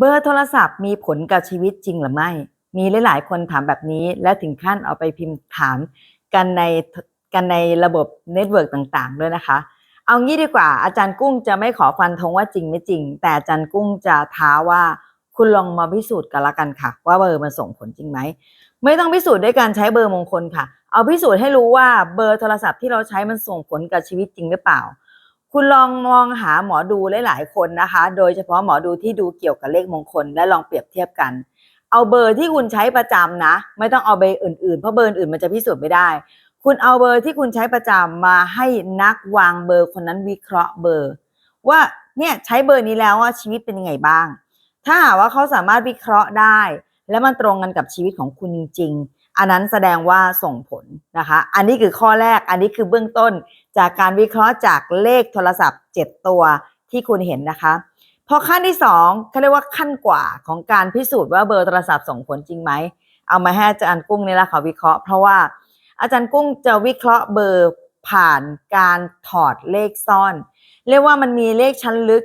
เบอร์โทรศัพท์มีผลกับชีวิตจริงหรือไม่ มีหลาย ๆ คนถามแบบนี้ และถึงขั้นเอาไปพิมพ์ถามกันในกันในระบบเน็ตเวิร์กต่างๆ ด้วยนะคะ เอางี้ดีกว่า อาจารย์กุ้งจะไม่ขอฟันธงว่าจริงไม่จริง แต่อาจารย์กุ้งจะท้าว่าคุณลองมาพิสูจน์กันละกันค่ะ ว่าเบอร์มันส่งผลจริงไหม ไม่ต้องพิสูจน์ด้วยการใช้เบอร์มงคลค่ะ เอาพิสูจน์ให้รู้ว่าเบอร์โทรศัพท์ที่เราใช้มันส่งผลกับชีวิตจริงหรือเปล่า คุณลองมองหาหมอดูหลายๆคนนะคะ โดยเฉพาะหมอดูที่ดูเกี่ยวกับเลขมงคลและลองเปรียบเทียบกัน เอาเบอร์ที่คุณใช้ประจำนะ ไม่ต้องเอาเบอร์อื่นๆ เพราะเบอร์อื่นมันจะพิสูจน์ไม่ได้ คุณเอาเบอร์ที่คุณใช้ประจำมาให้นักวางเบอร์คนนั้นวิเคราะห์เบอร์ ว่าเนี่ยใช้เบอร์นี้แล้วว่าชีวิตเป็นยังไงบ้าง ถ้าหากว่าเขาสามารถวิเคราะห์ได้ และมันตรงกันกับชีวิตของคุณจริงๆอันนั้นแสดงว่าส่งผล นะคะ อันนี้คือข้อแรก อันนี้คือเบื้องต้นจากการวิเคราะห์จากเลขโทรศัพท์ 7 ตัวที่คุณเห็นนะคะ พอขั้นที่2เขาเรียกว่าขั้นกว่าของการพิสูจน์ว่าเบอร์โทรศัพท์ส่งผลจริงไหม เอามาให้อาจารย์กุ้งนี่แหละค่ะวิเคราะห์เพราะว่าอาจารย์กุ้งจะวิเคราะห์เบอร์ผ่านการถอดเลขซ่อน เรียกว่ามันมีเลขชั้นลึก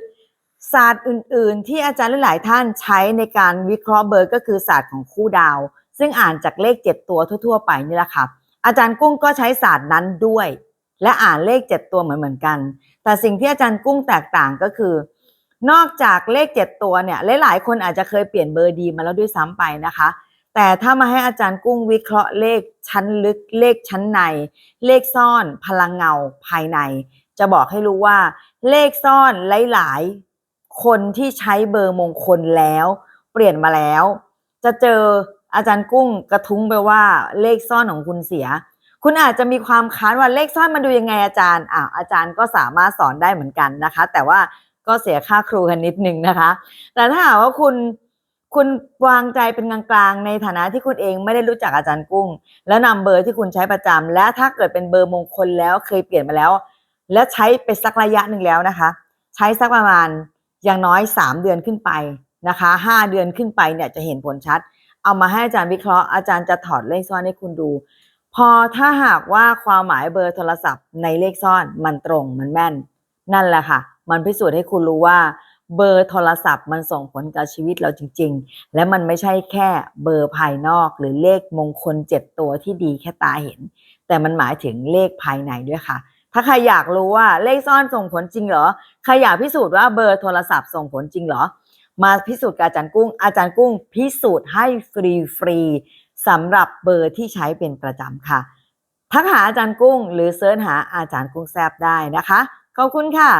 ศาสตร์อื่น ๆ ที่อาจารย์หลายท่านใช้ในการวิเคราะห์เบอร์ก็คือศาสตร์ของคู่ดาว ซึ่งอ่านจากเลข 7 ตัวทั่ว ๆ ไปนี่แหละค่ะ อาจารย์กุ้งก็ใช้ศาสตร์นั้นด้วย และอ่านเลข7ตัวเหมือนเหมือนกัน แต่สิ่งที่อาจารย์กุ้งแตกต่างก็คือ นอกจากเลข7ตัวเนี่ยหลายๆคนอาจจะเคยเปลี่ยนเบอร์ดีมาแล้วด้วยซ้ำไปนะคะ แต่ถ้ามาให้อาจารย์กุ้งวิเคราะห์เลขชั้นลึกเลขชั้นใน เลขซ่อนพลังเงาภายใน จะบอกให้รู้ว่าเลขซ่อนหลายๆ คนที่ใช้เบอร์มงคลแล้ว เปลี่ยนมาแล้ว จะเจอ อาจารย์กุ้งกระทุ้งไปว่าเลขซ่อนของคุณเสีย คุณอาจจะมีความค้านว่าเลขซ่อนมันดูยังไงอาจารย์อ่าอาจารย์ก็สามารถสอนได้เหมือนกันนะคะ แต่ว่าก็เสียค่าครูกันนิดนึงนะคะ แต่ถ้าหากว่าคุณคุณวางใจเป็นกลางๆในฐานะที่คุณเองไม่ได้รู้จักอาจารย์กุ้ง แล้วนำเบอร์ที่คุณใช้ประจำและถ้าเกิดเป็นเบอร์มงคลแล้วเคยเปลี่ยนมาแล้ว และใช้ไปสักระยะหนึ่งแล้วนะคะ ใช้สักประมาณอย่างน้อย 3 เดือนขึ้นไปนะคะ 5 เดือนขึ้นไปเนี่ยจะเห็นผลชัด เอามาให้อาจารย์วิเคราะห์อาจารย์จะถอดเลขซ่อนให้คุณดู พอถ้าหากว่าความหมายเบอร์โทรศัพท์ในเลขซ่อนมันตรงมันแม่น นั่นแหละค่ะ มันพิสูจน์ให้คุณรู้ว่าเบอร์โทรศัพท์มันส่งผลกับชีวิตเราจริง ๆ และมันไม่ใช่แค่เบอร์ภายนอกหรือเลขมงคล7ตัวที่ดีแค่ตาเห็น แต่มันหมายถึงเลขภายในด้วยค่ะ ถ้าใครอยากรู้ว่าเลขซ่อนส่งผลจริงเหรอ ใครอยากพิสูจน์ว่าเบอร์โทรศัพท์ส่งผลจริงเหรอ มาพิสูจน์กับอาจารย์กุ้ง อาจารย์กุ้งพิสูจน์ให้ฟรีๆสำหรับเบอร์ที่ใช้เป็นประจำค่ะ ทักหาอาจารย์กุ้ง หรือเซิร์ชหาอาจารย์กุ้งแซบได้นะคะ ขอบคุณค่ะ